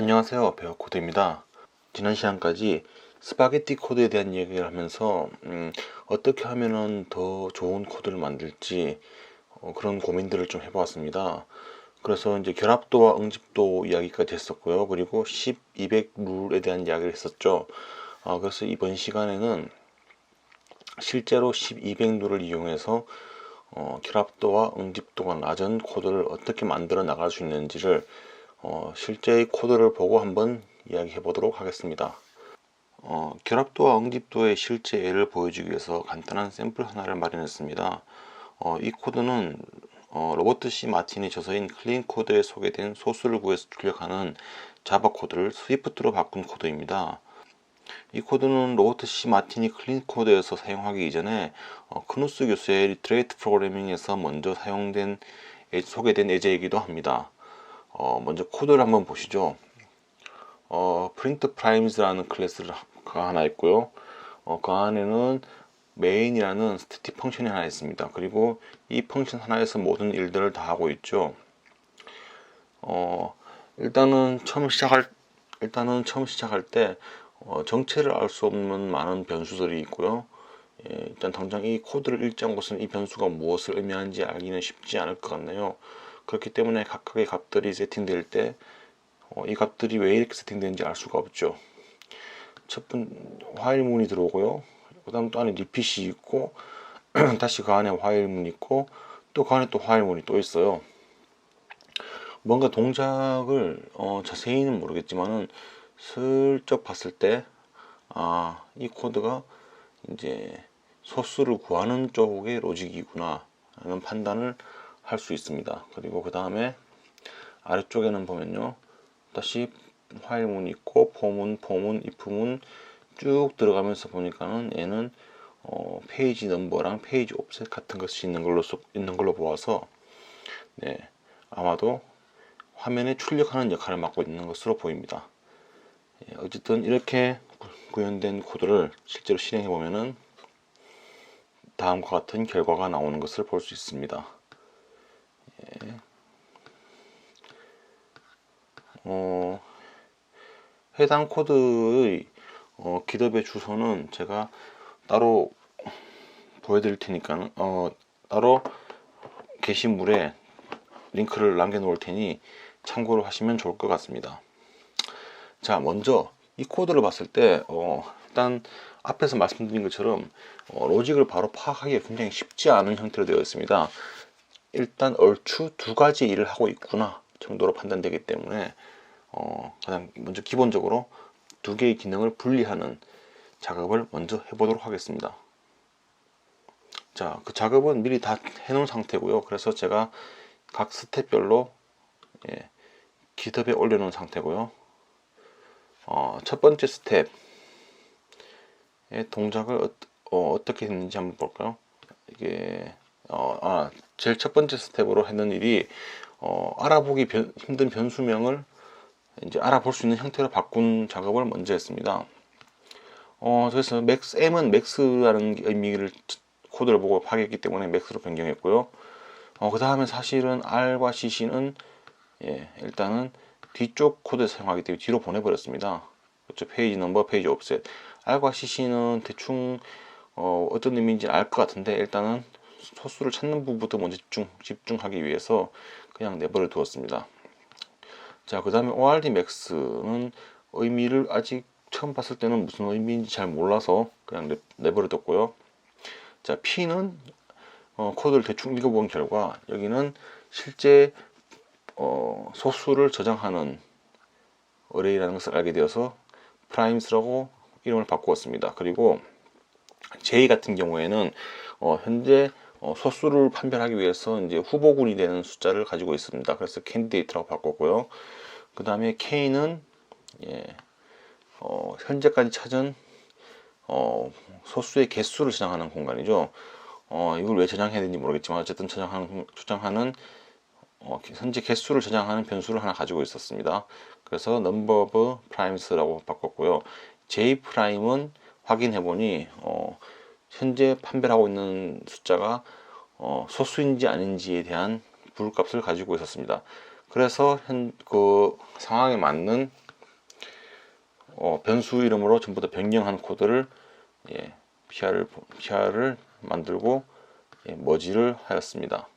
안녕하세요. 배어코드입니다. 지난 시간까지 스파게티 코드에 대한 얘기를 하면서 음, 어떻게 하면은 더 좋은 코드를 만들지 어, 그런 고민들을 좀 해보았습니다. 그래서 이제 결합도와 응집도 이야기까지 했었고요. 그리고 10, 200 룰에 대한 이야기를 했었죠. 어, 그래서 이번 시간에는 실제로 10, 200 룰을 이용해서 어, 결합도와 응집도가 낮은 코드를 어떻게 만들어 나갈 수 있는지를 어, 실제의 코드를 보고 한번 이야기해 보도록 하겠습니다. 어, 결합도와 응집도의 실제 예를 보여주기 위해서 간단한 샘플 하나를 마련했습니다. 어, 이 코드는 어, 로버트 C 마틴의 저서인 클린 코드에 소개된 소수를 구해서 출력하는 자바 코드를 스위프트로 바꾼 코드입니다. 이 코드는 로버트 C 마틴이 클린 코드에서 사용하기 이전에 어, 크누스 교수의 리트레이트 프로그래밍에서 먼저 사용된 예, 소개된 예제이기도 합니다. 어, 먼저 코드를 한번 보시죠. 어, print primes라는 클래스가 하나 있고요. 어, 그 안에는 main이라는 스태틱 펑션이 하나 있습니다. 그리고 이 펑션 하나에서 모든 일들을 다 하고 있죠. 어, 일단은 처음 시작할 일단은 처음 시작할 때 어, 정체를 알 수 없는 많은 변수들이 있고요. 예, 일단 당장 이 코드를 읽자는 것은 이 변수가 무엇을 의미하는지 알기는 쉽지 않을 것 같네요. 그렇기 때문에 각각의 값들이 세팅될 때, 어, 이 값들이 왜 이렇게 세팅되는지 알 수가 없죠. 첫 번, 화일문이 들어오고요. 그 다음 또 안에 리핏이 있고, 다시 그 안에 화일문이 있고, 또 그 안에 또 화일문이 또 있어요. 뭔가 동작을 어, 자세히는 모르겠지만은 슬쩍 봤을 때, 아, 이 코드가 이제 소수를 구하는 쪽의 로직이구나 하는 판단을 할 수 있습니다. 그리고 그 다음에 아래쪽에는 보면요. 다시 화일문이 있고 폼은 폼은 if문 쭉 들어가면서 보니까는 얘는 어, 페이지 넘버랑 페이지 옵셋 같은 것이 있는 걸로 있는 걸로 보아서 네, 아마도 화면에 출력하는 역할을 맡고 있는 것으로 보입니다. 예, 어쨌든 이렇게 구현된 코드를 실제로 실행해 보면은 다음과 같은 결과가 나오는 것을 볼 수 있습니다. 예. 어, 해당 코드의 어, 기업의 주소는 제가 따로 보여드릴 테니까 어, 따로 게시물에 링크를 남겨 놓을 테니 참고를 하시면 좋을 것 같습니다. 자, 먼저 이 코드를 봤을 때 어, 일단 앞에서 말씀드린 것처럼 어, 로직을 바로 파악하기가 굉장히 쉽지 않은 형태로 되어 있습니다. 일단 얼추 두 가지 일을 하고 있구나 정도로 판단되기 때문에 어, 가장 먼저 기본적으로 두 개의 기능을 분리하는 작업을 먼저 해보도록 하겠습니다. 자, 그 작업은 미리 다 해놓은 상태고요. 그래서 제가 각 스텝별로 예, 기덥에 올려놓은 상태고요. 어, 첫 번째 스텝의 동작을 어, 떻게 했는지 한번 볼까요? 이게 어, 아, 제일 첫 번째 스텝으로 했는 일이 어, 알아보기 변, 힘든 변수명을 이제 알아볼 수 있는 형태로 바꾼 작업을 먼저 했습니다. 어, 그래서 맥스 m은 맥스라는 의미를 코드를 보고 파악했기 때문에 맥스로 변경했고요. 어, 그 다음에 사실은 r과 cc는 예, 일단은 뒤쪽 코드를 사용하기 때문에 뒤로 보내버렸습니다. 그렇죠. 페이지 넘버, 페이지 옵셋. R과 CC는 대충 어, 어떤 의미인지 알 것 같은데 일단은 소수를 찾는 부분부터 먼저 집중, 집중하기 위해서 그냥 내버려 두었습니다. 자, 그 다음에 ORD max는 의미를 아직 처음 봤을 때는 무슨 의미인지 잘 몰라서 그냥 내, 버려 뒀고요. 자, P는 어, 코드를 대충 읽어본 결과 여기는 실제 어, 소수를 저장하는 어레이라는 것을 알게 되어서 프라임스라고 이름을 바꾸었습니다. 그리고 J 같은 경우에는 어, 현재 어, 소수를 판별하기 위해서 이제 후보군이 되는 숫자를 가지고 있습니다. 그래서 캔디데이트라고 바꿨고요. 그 다음에 K는 예, 어, 현재까지 찾은 어, 소수의 개수를 저장하는 공간이죠. 어, 이걸 왜 저장해야 되는지 모르겠지만 어쨌든 저장하는, 저장하는 어, 현재 개수를 저장하는 변수를 하나 가지고 있었습니다. 그래서 number of primes라고 바꿨고요. j 프라임은 확인해 보니 어, 현재 판별하고 있는 숫자가 어, 소수인지 아닌지에 대한 불값을 가지고 있었습니다. 그래서 현, 그 상황에 맞는 어, 변수 이름으로 전부 다 변경한 코드를 예, PR을 PR을 만들고 예, 머지를 하였습니다.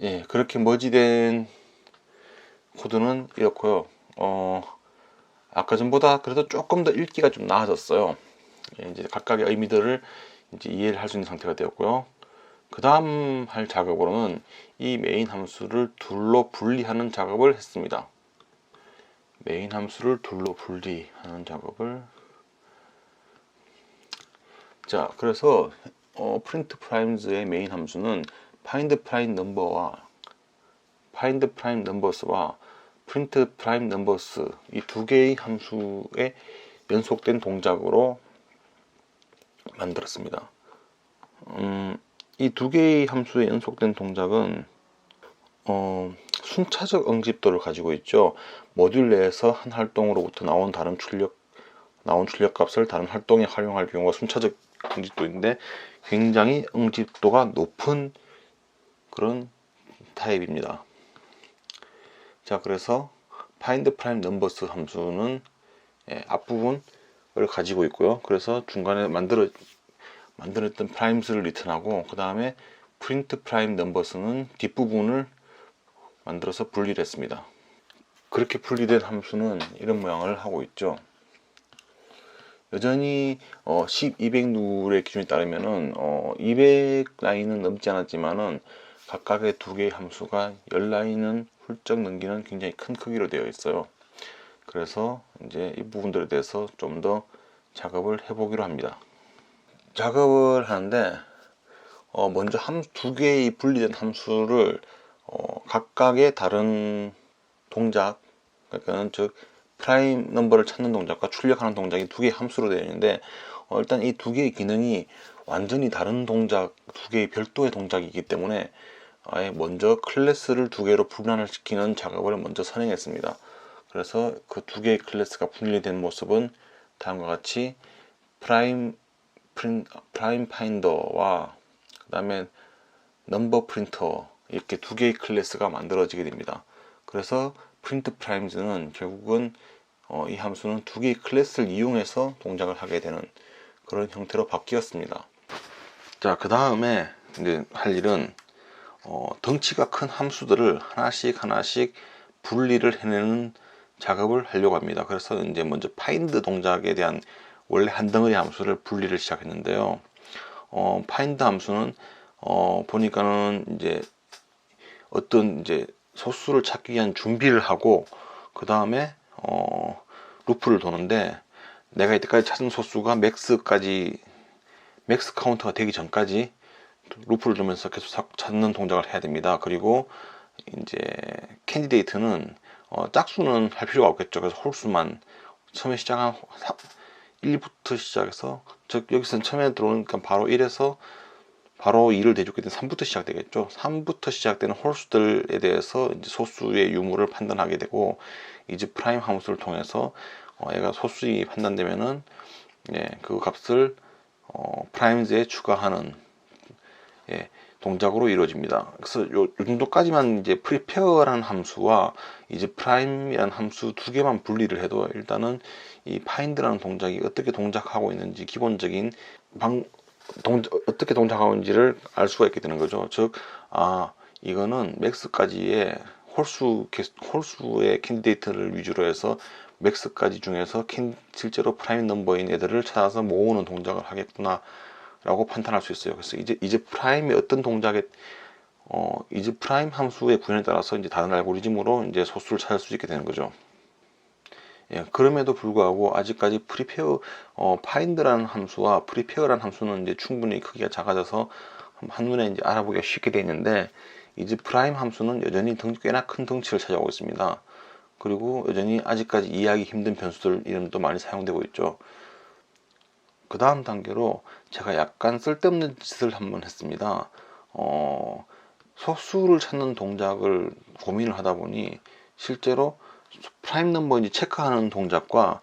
예, 그렇게 머지된 코드는 이렇고요. 어, 아까 전보다 그래도 조금 더 읽기가 좀 나아졌어요. 예, 이제 각각의 의미들을 이제 이해를 할 수 있는 상태가 되었고요. 그 다음 할 작업으로는 이 메인 함수를 둘로 분리하는 작업을 했습니다. 메인 함수를 둘로 분리하는 작업을 자 그래서 어, 프린트 프라임즈의 메인 함수는 find prime number와 find prime numbers와 print prime numbers 이 두 개의 함수의 연속된 동작으로 만들었습니다. 음, 이 두 개의 함수의 연속된 동작은 어, 순차적 응집도를 가지고 있죠. 모듈 내에서 한 활동으로부터 나온 다른 출력 나온 출력 값을 다른 활동에 활용할 경우가 순차적 응집도인데 굉장히 응집도가 높은 그런 타입입니다. 자, 그래서 find prime numbers 함수는 예, 앞부분 을 가지고 있고요. 그래서 중간에 만들어 만들었던 primes를 리턴하고 그 다음에 print prime numbers는 뒷부분을 만들어서 분리를 했습니다. 그렇게 분리된 함수는 이런 모양을 하고 있죠. 여전히 어, 10, 200 룰의 기준에 따르면은 어, 200 라인은 넘지 않았지만은 각각의 두 개의 함수가 10 라인은 훌쩍 넘기는 굉장히 큰 크기로 되어 있어요. 그래서 이제 이 부분들에 대해서 좀 더 작업을 해 보기로 합니다. 작업을 하는데 어, 먼저 함 두 개의 분리된 함수를 어, 각각의 다른 동작 그러니까 즉 프라임 넘버를 찾는 동작과 출력하는 동작이 두 개의 함수로 되어 있는데 어, 일단 이 두 개의 기능이 완전히 다른 동작 두 개의 별도의 동작이기 때문에 아예 먼저 클래스를 두 개로 분할을 시키는 작업을 먼저 선행했습니다. 그래서 그 두 개의 클래스가 분리된 모습은 다음과 같이 프라임 프린, 프라임 파인더와 그 다음에 넘버 프린터 이렇게 두 개의 클래스가 만들어지게 됩니다. 그래서 프린트 프라임즈는 결국은 어, 이 함수는 두 개의 클래스를 이용해서 동작을 하게 되는 그런 형태로 바뀌었습니다. 자, 그 다음에 이제 할 일은 어, 덩치가 큰 함수들을 하나씩 하나씩 분리를 해내는 작업을 하려고 합니다. 그래서 이제 먼저 파인드 동작에 대한 원래 한 덩어리 함수를 분리를 시작했는데요. 어, 파인드 함수는 어, 보니까는 이제 어떤 이제 소수를 찾기 위한 준비를 하고 그 다음에 어, 루프를 도는데 내가 이때까지 찾은 소수가 맥스까지 맥스 카운터가 되기 전까지 루프를 두면서 계속 찾는 동작을 해야 됩니다. 그리고 이제 캔디데이트는 어, 짝수는 할 필요가 없겠죠. 그래서 홀수만 처음에 시작한 1부터 시작해서 즉 여기서는 처음에 들어오니까 바로 1에서 바로 2를 대줬기 때문에 3부터 시작되겠죠. 3부터 시작되는 홀수들에 대해서 이제 소수의 유무를 판단하게 되고 이제 프라임 함수를 통해서 어, 얘가 소수이 판단되면은 예, 그 값을 어, 프라임즈에 추가하는 예, 동작으로 이루어집니다. 그래서 요, 요 정도까지만 이제 프리페어라는 함수와 이제 프라임이라는 함수 두 개만 분리를 해도 일단은 이 파인드라는 동작이 어떻게 동작하고 있는지 기본적인 방, 동, 어떻게 동작하는지를 알 수가 있게 되는 거죠. 즉, 아, 이거는 맥스까지의 홀수, 홀수의 캔디데이트를 위주로 해서 맥스까지 중에서 캔, 실제로 프라임 넘버인 애들을 찾아서 모으는 동작을 하겠구나. 라고 판단할 수 있어요. 그래서 이제, 이제 프라임이 어떤 동작에, 어, 이제 프라임 함수의 구현에 따라서 이제 다른 알고리즘으로 이제 소수를 찾을 수 있게 되는 거죠. 예, 그럼에도 불구하고 아직까지 프리페어 어, 파인드라는 함수와 프리페어라는 함수는 이제 충분히 크기가 작아져서 한눈에 이제 알아보기가 쉽게 되어 있는데 이제 프라임 함수는 여전히 덩, 꽤나 큰 덩치를 차지하고 있습니다. 그리고 여전히 아직까지 이해하기 힘든 변수들 이름도 많이 사용되고 있죠. 그 다음 단계로 제가 약간 쓸데없는 짓을 한번 했습니다. 어, 소수를 찾는 동작을 고민을 하다 보니 실제로 프라임 넘버 이제 체크하는 동작과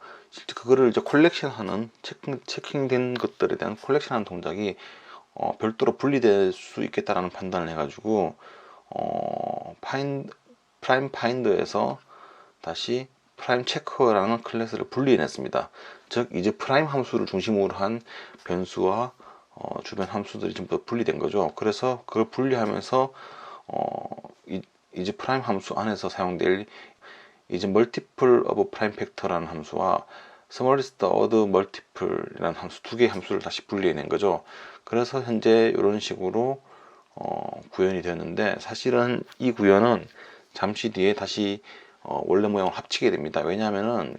그거를 이제 콜렉션하는 체킹, 체킹된 것들에 대한 콜렉션하는 동작이 어, 별도로 분리될 수 있겠다라는 판단을 해가지고 어, 파인 프라임 파인더에서 다시 프라임 체커라는 클래스를 분리해냈습니다. 즉 이제 프라임 함수를 중심으로 한 변수와 어, 주변 함수들이 전부 다 분리된 거죠. 그래서 그걸 분리하면서 어, 이, 이제 프라임 함수 안에서 사용될 이제 멀티플 오브 프라임 팩터라는 함수와 스몰리스트 어드 멀티플이라는 함수 두 개의 함수를 다시 분리해낸 거죠. 그래서 현재 이런 식으로 어, 구현이 되었는데 사실은 이 구현은 잠시 뒤에 다시 어, 원래 모양을 합치게 됩니다. 왜냐하면은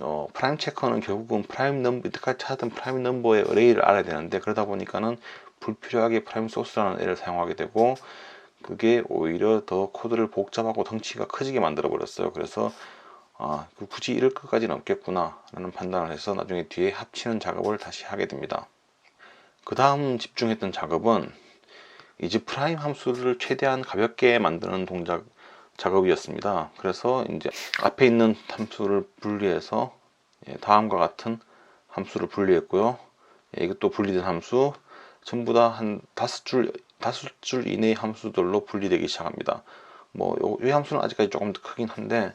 어, 프라임 체커는 결국은 프라임 넘버 이때까지 찾았던 프라임 넘버의 어레이를 알아야 되는데 그러다 보니까는 불필요하게 프라임 소스라는 애를 사용하게 되고 그게 오히려 더 코드를 복잡하고 덩치가 커지게 만들어 버렸어요. 그래서 아, 그 굳이 이럴 것까지는 없겠구나 라는 판단을 해서 나중에 뒤에 합치는 작업을 다시 하게 됩니다. 그 다음 집중했던 작업은 이제 프라임 함수를 최대한 가볍게 만드는 동작 작업이었습니다. 그래서 이제 앞에 있는 함수를 분리해서 예, 다음과 같은 함수를 분리했고요. 예, 이것도 분리된 함수 전부 다 한 다섯 줄 다섯 줄 이내의 함수들로 분리되기 시작합니다. 뭐이 함수는 아직까지 조금 더 크긴 한데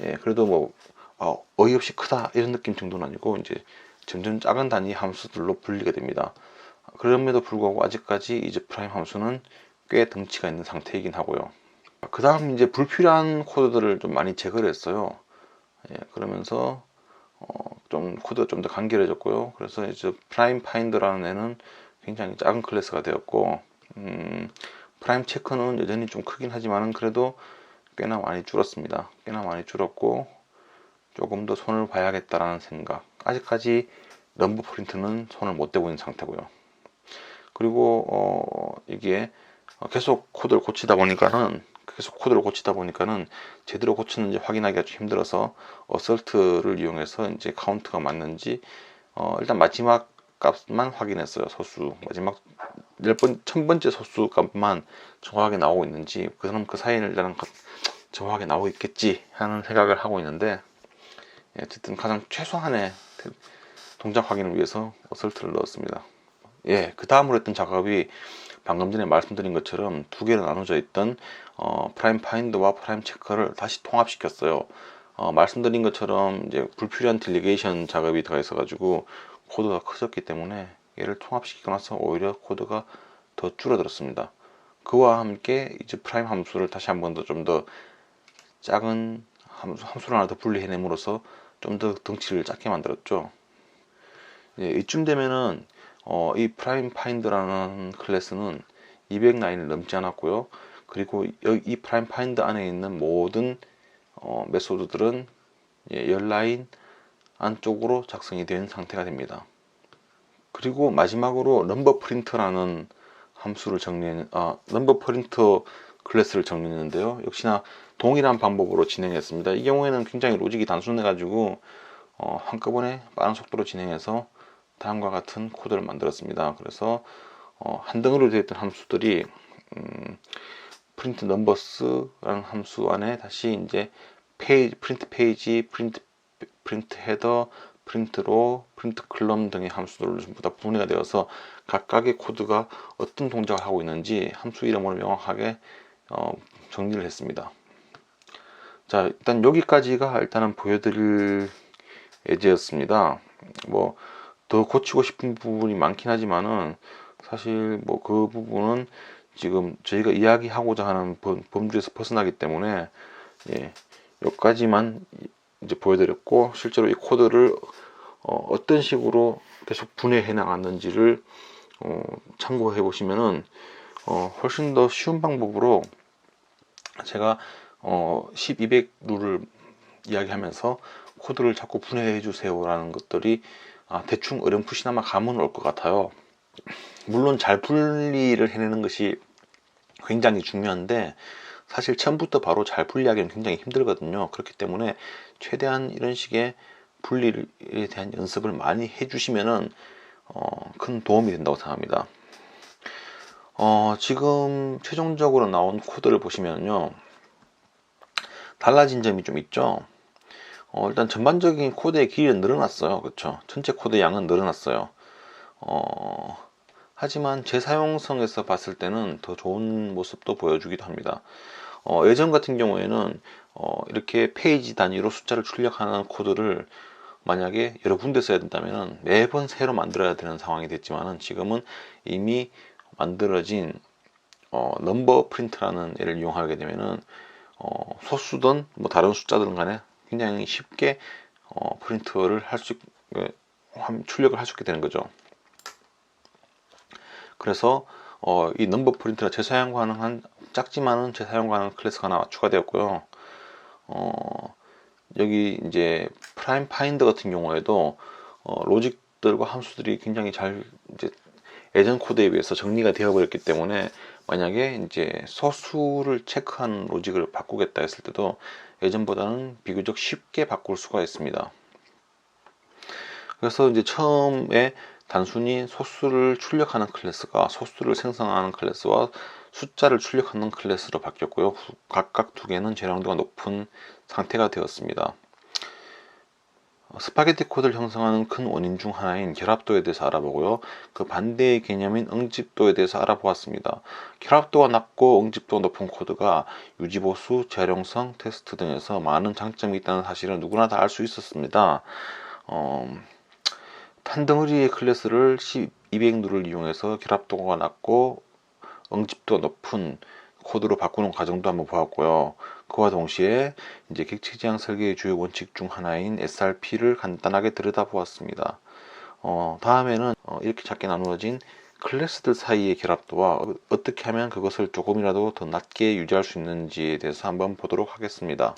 예, 그래도 뭐 어, 어이없이 크다 이런 느낌 정도는 아니고 이제 점점 작은 단위 함수들로 분리가 됩니다. 그럼에도 불구하고 아직까지 이제 프라임 함수는 꽤 덩치가 있는 상태이긴 하고요. 그 다음 이제 불필요한 코드들을 좀 많이 제거를 했어요. 예, 그러면서 어, 좀 코드가 좀 더 간결해졌고요. 그래서 이제 프라임 파인더라는 애는 굉장히 작은 클래스가 되었고, 음, 프라임 체크는 여전히 좀 크긴 하지만은 그래도 꽤나 많이 줄었습니다. 꽤나 많이 줄었고, 조금 더 손을 봐야겠다라는 생각. 아직까지 넘버 프린트는 손을 못 대고 있는 상태고요. 그리고 어, 이게 계속 코드를 고치다 보니까는 계속 코드를 고치다 보니까는 제대로 고쳤는지 확인하기가 좀 힘들어서 어설트를 이용해서 이제 카운트가 맞는지 어, 일단 마지막 값만 확인했어요 소수. 마지막 열번 천 번째 소수 값만 정확하게 나오고 있는지 그럼 그 사이를 일단 정확하게 나오고 있겠지 하는 생각을 하고 있는데 예, 어쨌든 가장 최소한의 동작 확인을 위해서 어설트를 넣었습니다. 예, 그 다음으로 했던 작업이 방금 전에 말씀드린 것처럼 두 개로 나눠져 있던 어, 프라임 파인더와 프라임 체커를 다시 통합시켰어요. 어, 말씀드린 것처럼 이제 불필요한 딜리게이션 작업이 들어가 있어가지고 코드가 커졌기 때문에 얘를 통합시키고 나서 오히려 코드가 더 줄어들었습니다. 그와 함께 이제 프라임 함수를 다시 한 번 더 좀더 작은 함수, 함수를 하나 더 분리해냄으로써 좀 더 덩치를 작게 만들었죠. 예, 이쯤 되면은 어, 이 프라임 파인더라는 클래스는 200라인을 넘지 않았고요. 그리고 이 프라임 파인더 안에 있는 모든 어, 메소드들은 예, 10라인 안쪽으로 작성이 된 상태가 됩니다. 그리고 마지막으로 넘버 프린터라는 함수를 정리해 아, 넘버 프린터 클래스를 정리했는데요. 역시나 동일한 방법으로 진행했습니다. 이 경우에는 굉장히 로직이 단순해 가지고 어, 한꺼번에 빠른 속도로 진행해서 다음과 같은 코드를 만들었습니다. 그래서 어, 한 덩어리로 되어 있던 함수들이 음, 프린트 넘버스라는 함수 안에 다시 이제 페이지, 프린트 페이지, 프린트 프린트 헤더, 프린트 로, 프린트 클럼 등의 함수들로 전부 다 분해가 되어서 각각의 코드가 어떤 동작을 하고 있는지 함수 이름으로 명확하게 어, 정리를 했습니다. 자, 일단 여기까지가 일단은 보여드릴 예제였습니다. 뭐 더 고치고 싶은 부분이 많긴 하지만은 사실 뭐 그 부분은 지금 저희가 이야기하고자 하는 범주에서 벗어나기 때문에 예, 여기까지만 이제 보여드렸고 실제로 이 코드를 어, 떤 식으로 계속 분해해 나갔는지를 어, 참고해 보시면은 어, 훨씬 더 쉬운 방법으로 제가 어, 10, 200 룰을 이야기하면서 코드를 자꾸 분해해 주세요라는 것들이 아, 대충 어렴풋이나마 감은 올 것 같아요. 물론 잘 분리를 해내는 것이 굉장히 중요한데 사실 처음부터 바로 잘 분리하기는 굉장히 힘들거든요. 그렇기 때문에 최대한 이런 식의 분리에 대한 연습을 많이 해주시면은 어, 큰 도움이 된다고 생각합니다. 어, 지금 최종적으로 나온 코드를 보시면요. 달라진 점이 좀 있죠. 어, 일단 전반적인 코드의 길이는 늘어났어요. 그렇죠? 전체 코드 양은 늘어났어요. 어, 하지만 제 사용성에서 봤을 때는 더 좋은 모습도 보여주기도 합니다. 어, 예전 같은 경우에는 어, 이렇게 페이지 단위로 숫자를 출력하는 코드를 만약에 여러 군데 써야 된다면 매번 새로 만들어야 되는 상황이 됐지만은 지금은 이미 만들어진 어, 넘버 프린트라는 애를 이용하게 되면은 어, 소수든 뭐 다른 숫자든 간에 굉장히 쉽게 어, 프린트를 할 수, 출력을 할 수 있게 되는 거죠. 그래서 어, 이 넘버 프린트가 재사용 가능한 작지만은 재사용 가능한 클래스가 하나 추가되었고요. 어, 여기 이제 프라임 파인더 같은 경우에도 어, 로직들과 함수들이 굉장히 잘 이제 예전 코드에 비해서 정리가 되어 버렸기 때문에 만약에 이제 소수를 체크하는 로직을 바꾸겠다 했을 때도 예전보다는 비교적 쉽게 바꿀 수가 있습니다. 그래서 이제 처음에 단순히 소수를 출력하는 클래스가 소수를 생성하는 클래스와 숫자를 출력하는 클래스로 바뀌었고요. 후- 각각 두 개는 재량도가 높은 상태가 되었습니다. 어, 스파게티 코드를 형성하는 큰 원인 중 하나인 결합도에 대해서 알아보고요. 그 반대의 개념인 응집도에 대해서 알아보았습니다. 결합도가 낮고 응집도가 높은 코드가 유지보수, 재활용성, 테스트 등에서 많은 장점이 있다는 사실은 누구나 다 알 수 있었습니다. 어, 탄덩어리의 클래스를 200누를 이용해서 결합도가 낮고 응집도가 높은 코드로 바꾸는 과정도 한번 보았고요. 그와 동시에 이제 객체지향 설계의 주요 원칙 중 하나인 SRP를 간단하게 들여다보았습니다. 어, 다음에는 어, 이렇게 작게 나누어진 클래스들 사이의 결합도와 어- 어떻게 하면 그것을 조금이라도 더 낮게 유지할 수 있는지에 대해서 한번 보도록 하겠습니다.